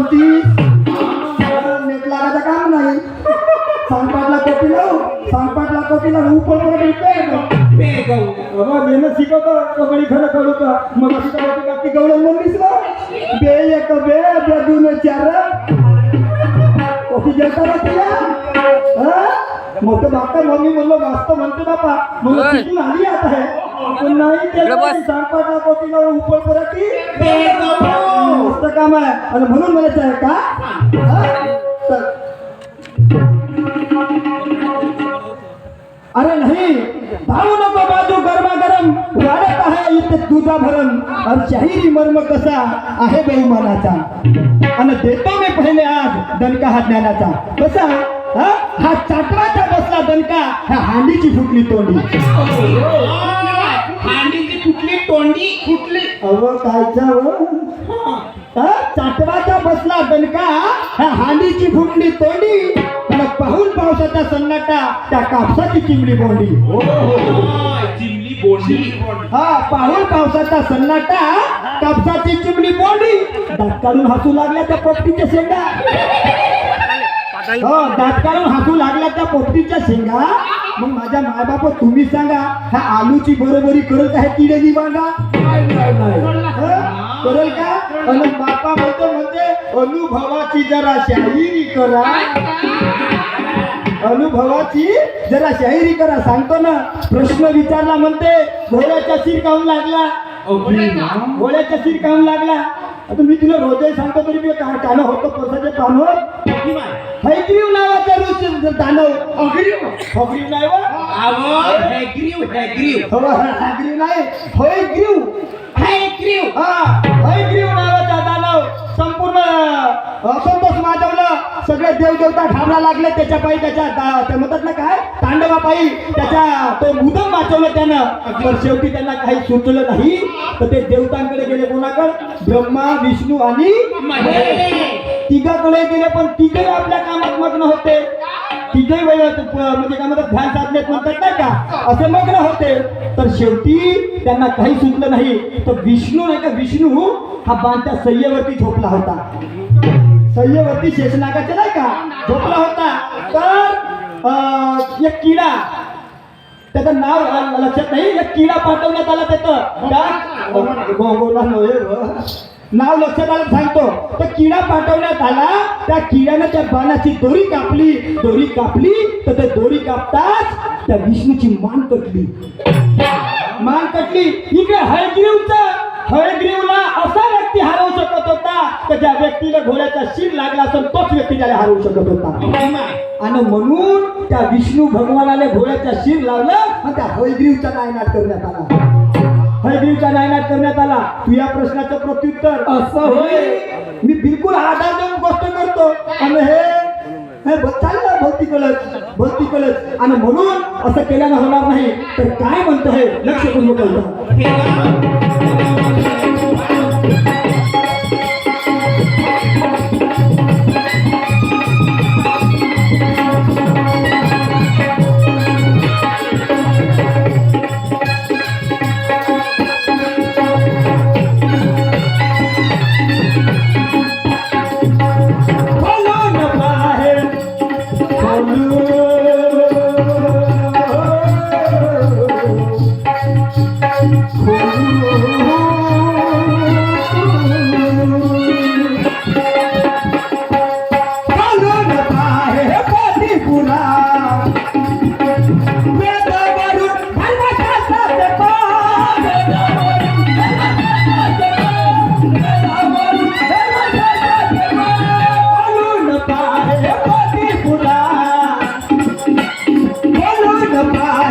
पंचवीस नेट लागायचं काम नाही. सांगपाटला कॉपी लावू सांगपाटला कॉपी लावू उपर बाबा मेहनत शिकवतो. कबड्डी खरं करू का? मग शिकवतो का ती गवळण म्हणलीस ना बे एक बे बे दोन चार. कॉफी जेवता ना तिला? हा? मोठं बाप्पा मम्मी म्हणलं वाचतो म्हणते बापा. मग आली आता हे. पण नाही काम आहे आणि म्हणून म्हणायचं आहे का? अरे नाही. धावू नको बाजू गरमा गरम. वाढत आहे इथे तुझा भरम आणि शाहिरी मर्म कसा आहे बहुमानाचा आणि देतो मी पहिले आज दणका हा ज्ञानाचा. कसा? हा? हा चाटवाचा बसला दणका. ह्या हांडीची फुटली तोंडी. हांडीची कुठली तोंडी? कुठली? अव कायचा व? हा? चाटवाचा बसला दणका हांडीची फुटली तोंडी पाहून पावसाचा सन्नाटा त्या कापसाची चिमडी बोंडी. चिमली बोंडी. हा पाहून पावसाचा सन्नाटा कापसाची चिमणी बोंडी. दात काढून हसू लागल्या त्या पोपटीच्या शेंगा. हो दात काढून हसू लागल्या त्या पोपटीच्या शेंगा. मग माझ्या मायबाप तुम्ही सांगा ह्या आलूची बरोबरी करेल का हे किडेची बांगा हं? करेल का? आणि बापा म्हणतो म्हणते अनुभवाची जरा शाहिरी करा. अनुभवाची जरा शाहिरी करा. सांगतो ना प्रश्न विचारला म्हणते घोड्याच्या शिर काऊन लागला? घोड्याच्या शिर काऊन लागला? आता मी तुला रोजही सांगतो तरी मी कानं होतो पसाचे पानवर हैग्रीव नावाचा रोज दानव. अग्रीव? हग्रीव नाही व? आवड हॅग्रीव हॅग्रीव. हो, हग्रीव नाही. हैग्रीव. हॅग्रीव. हा हैग्रीव नावाचा दानव. संपूर्ण असंतोष माजवलं सगळे देवदेवता ठाणा लागले त्याच्या पायी त्याच्या ते म्हणतात ना काय? तांडवा पायी त्याच्या तो मुदम वाचवलं त्यानं. पण शेवटी त्यांना काही सुचलं नाही. तर ते देवतांकडे गेले कोणाकडे? ब्रह्मा विष्णू आणि तिघाकडे गेले पण तिघही आपल्या कामात मग्न होते तिघही वेळ म्हणजे काय म्हणतात ध्यान साधण्यात म्हणतात नाही का असे मग्न होते तर शेवटी त्यांना काही सुचलं नाही तर विष्णू नाही का विष्णू हा बांधच्या सह्यवरती झोपला होता सह्यवरती शेषनागाचे नाही का झोपला होता तर अं, एक किडा त्याचं नाव लक्षात नाही एक किडा पाठवण्यात आला त्याचं नाव लक्षात आलं सांगतो. तर किडा पाठवण्यात आला त्या किड्यानं त्या बाणाची दोरी कापली. दोरी कापली तर त्या दोरी कापताच त्या विष्णूची मान कटली. मान कटली. इकडे हळग्रीवचा हळग्रीवला असा व्यक्ती हरवू शकत होता तर ज्या व्यक्तीला घोड्याचा शिर लागला असेल तोच व्यक्ती त्याला हरवू शकत होता. आणि म्हणून त्या विष्णू भगवानाने घोड्याचा शिर लावलं आणि त्या हळग्रीवचा नायनाट करण्यात आला. हयग्रीवचा नायनाट करण्यात आला. तू या प्रश्नाचं प्रत्युत्तर. असं होय. मी बिलकुल आधार देऊन गोष्ट करतो. आणि हे हे चाललं भौतिकलच भौतिकलच आणि म्हणून असं केल्यानं होणार नाही. तर काय म्हणतं हे? लक्ष पूर्वक পার